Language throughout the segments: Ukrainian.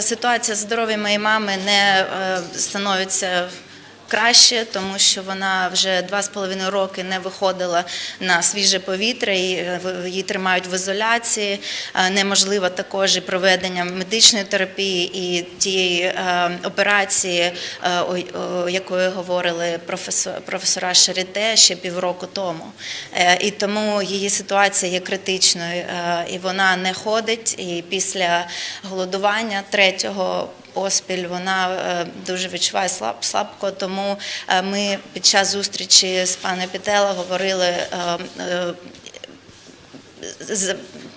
ситуація з здоров'ям моєї мами не е, становиться. Краще, тому що вона вже два з половиною роки не виходила на свіже повітря, е, її тримають в ізоляції. Е, Неможливо також і проведення медичної терапії і тієї е, операції, якої говорили професор, професора Шаріте ще півроку тому. І тому її ситуація є критичною, і вона не ходить. І після голодування третього поспіль вона е, дуже відчуває слаб, слабко. Тому е, ми під час зустрічі з паном Пітела говорили.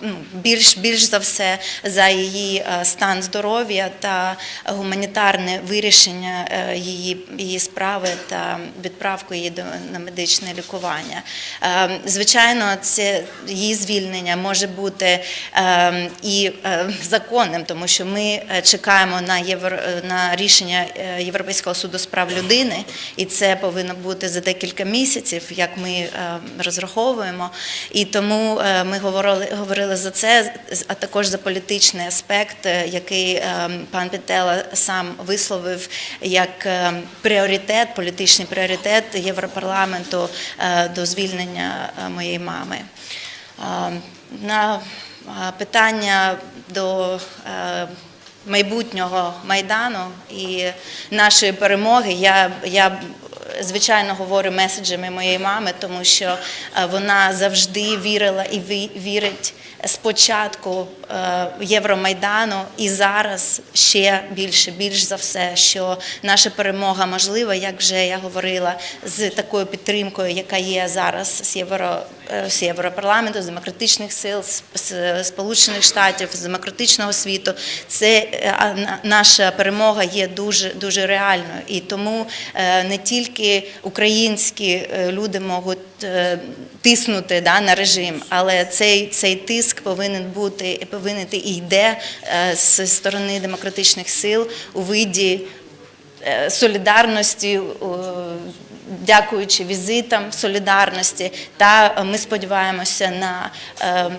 Ну, більш, більш за все за її е, стан здоров'я та гуманітарне вирішення е, її, її справи та відправку її до на медичне лікування. Е, Звичайно, це її звільнення може бути і законним, тому що ми чекаємо на євро на рішення Європейського суду з прав людини, і це повинно бути за декілька місяців, як ми розраховуємо. І тому е, ми говорили, говорили за це, а також за політичний аспект, е, який е, пан Пітела сам висловив як е, пріоритет, політичний пріоритет Європарламенту до звільнення моєї мами. На питання до майбутнього майдану і нашої перемоги. Я, я звичайно говорю меседжами моєї мами, тому що е, вона завжди вірила і ві- вірить спочатку е, Євромайдану і зараз ще більше, більш за все, що наша перемога можлива, як вже я говорила, з такою підтримкою, яка є зараз з Євро е, з Європарламенту, з демократичних сил, з- Сполучених Штатів, з демократичного світу. Це наша перемога є дуже дуже реальною. І тому не тільки українські е, люди можуть е, тиснути да, на режим, але цей, цей тиск повинен бути повинен і йде е, з сторони демократичних сил у виді солідарності, дякуючи візитам солідарності. Та ми сподіваємося на е,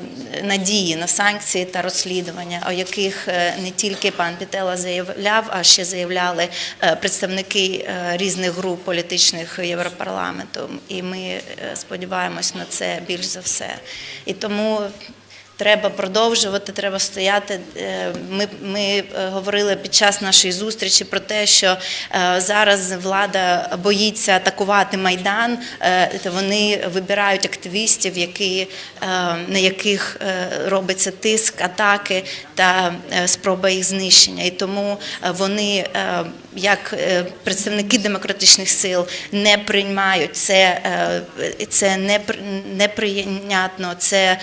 надії на санкції та розслідування, о яких е, не тільки пан Пітела заявляв, а ще заявляли е, представники е, різних груп політичних Європарламенту. І ми е, сподіваємось на це більш за все. І тому. Треба продовжувати, треба стояти. Е, Ми, ми е, говорили під час нашої зустрічі про те, що е, зараз влада боїться атакувати майдан. Вони вибирають активістів, які, на яких робиться тиск, атаки та спроба їх знищення. І тому вони, як представники демократичних сил, не приймають це, це непри- неприйнятно, це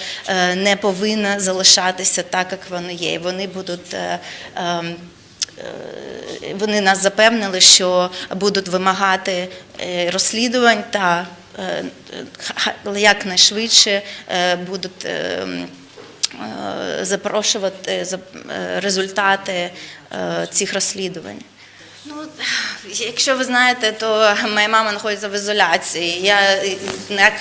не повинно залишатися так, як воно є. І Вони будуть. е, ем, е, Вони нас запевнили, що будуть вимагати е, розслідувань та якнайшвидше будуть запрошувати зап- результати цих розслідувань. Ну, якщо ви знаєте, то моя мама знаходиться в ізоляції. Я як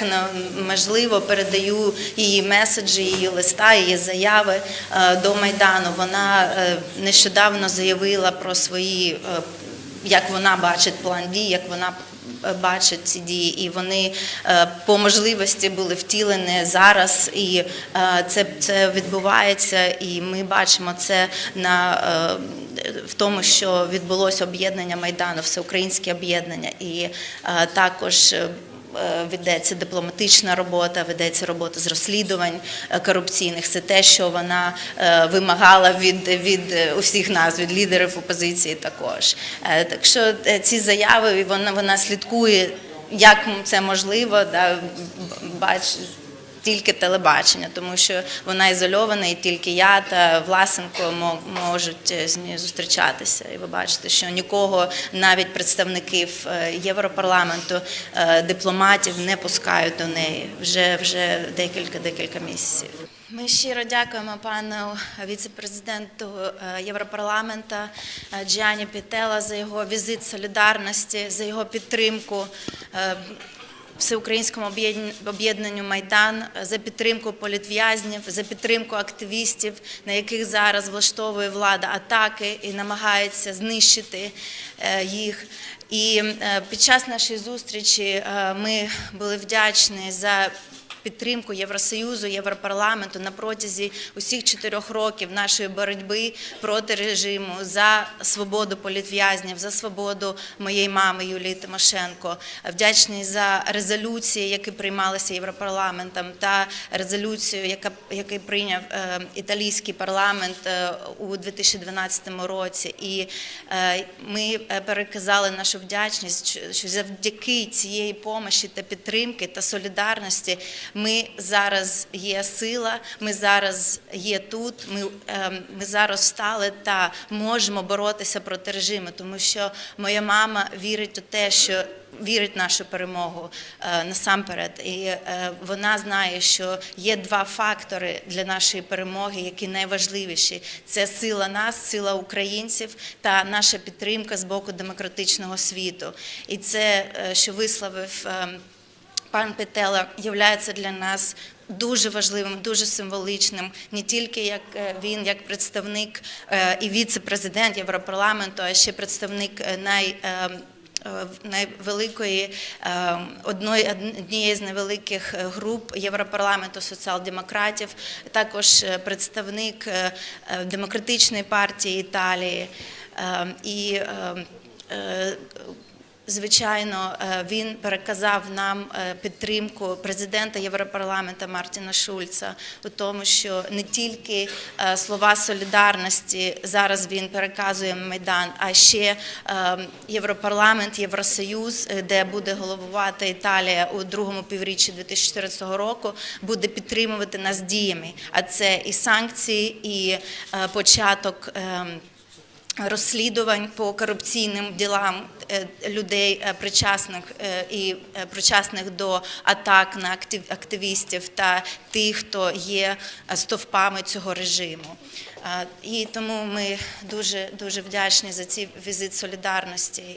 можливо передаю її меседжі, її листа, її заяви е, до Майдану. Вона е, нещодавно заявила про свої, е, як вона бачить план дій, як вона бачить ці дії, і вони по можливості були втілені зараз. І це, це відбувається, і ми бачимо це на в тому, що відбулося об'єднання Майдану, всеукраїнське об'єднання, і е, також. е, Ведеться дипломатична робота, ведеться робота з розслідувань е, корупційних. Це те, що вона вимагала від, від усіх нас, від лідерів опозиції також. Так що ці заяви вона, вона слідкує, як це можливо, да, бач, тільки телебачення, тому що вона ізольована, і тільки я та Власенко мо- можуть е, з нею зустрічатися. І ви бачите, що нікого, навіть представників е, Європарламенту, е, дипломатів не пускають до неї вже вже декілька декілька місяців. Ми щиро дякуємо пану віце-президенту Європарламента Джіані Пітела за його візит солідарності, за його підтримку. Всеукраїнському об'єднанню Майдан за підтримку політв'язнів, за підтримку активістів, на яких зараз влаштовує влада атаки і намагається знищити е, їх. І е, під час нашої зустрічі е, ми були вдячні за підтримку Євросоюзу, Європарламенту на протязі усіх чотирьох років нашої боротьби проти режиму за свободу політв'язнів, за свободу моєї мами Юлії Тимошенко. Вдячний за резолюції, які приймалися Європарламентом, та резолюцію, яка який прийняв е, італійський парламент е, у 2012 році. І е, ми переказали нашу вдячність, що завдяки цієї помощі та підтримки та солідарності ми зараз є сила, ми зараз є тут. Ми, е, ми зараз встали та можемо боротися проти режиму, тому що моя мама вірить у те, що вірить в нашу перемогу е, насамперед, і е, вона знає, що є два фактори для нашої перемоги, які найважливіші: це сила нас, сила українців та наша підтримка з боку демократичного світу. І це, е, що висловив. Пан Петела є для нас дуже важливим, дуже символичним, не тільки як е, він, як представник е, і віце-президент Європарламенту, а ще представник е, най. Найвеликої одної однієї з невеликих груп Європарламенту соціал-демократів, також представник демократичної партії Італії Е, і е, е, Звичайно, е, він переказав нам е, підтримку президента Європарламенту Мартіна Шульца у тому, що не тільки е, слова солідарності зараз він переказує Майдан, а ще Європарламент, Євросоюз, де буде головувати Італія у другому півріччі 2014 року, буде підтримувати нас діями. А це і санкції, і початок. Розслідувань по корупційним ділам е, людей, е, причасних е, і причасних до атак на актив- активістів та тих, хто є стовпами цього режиму. І тому ми дуже дуже вдячні за цей візит солідарності.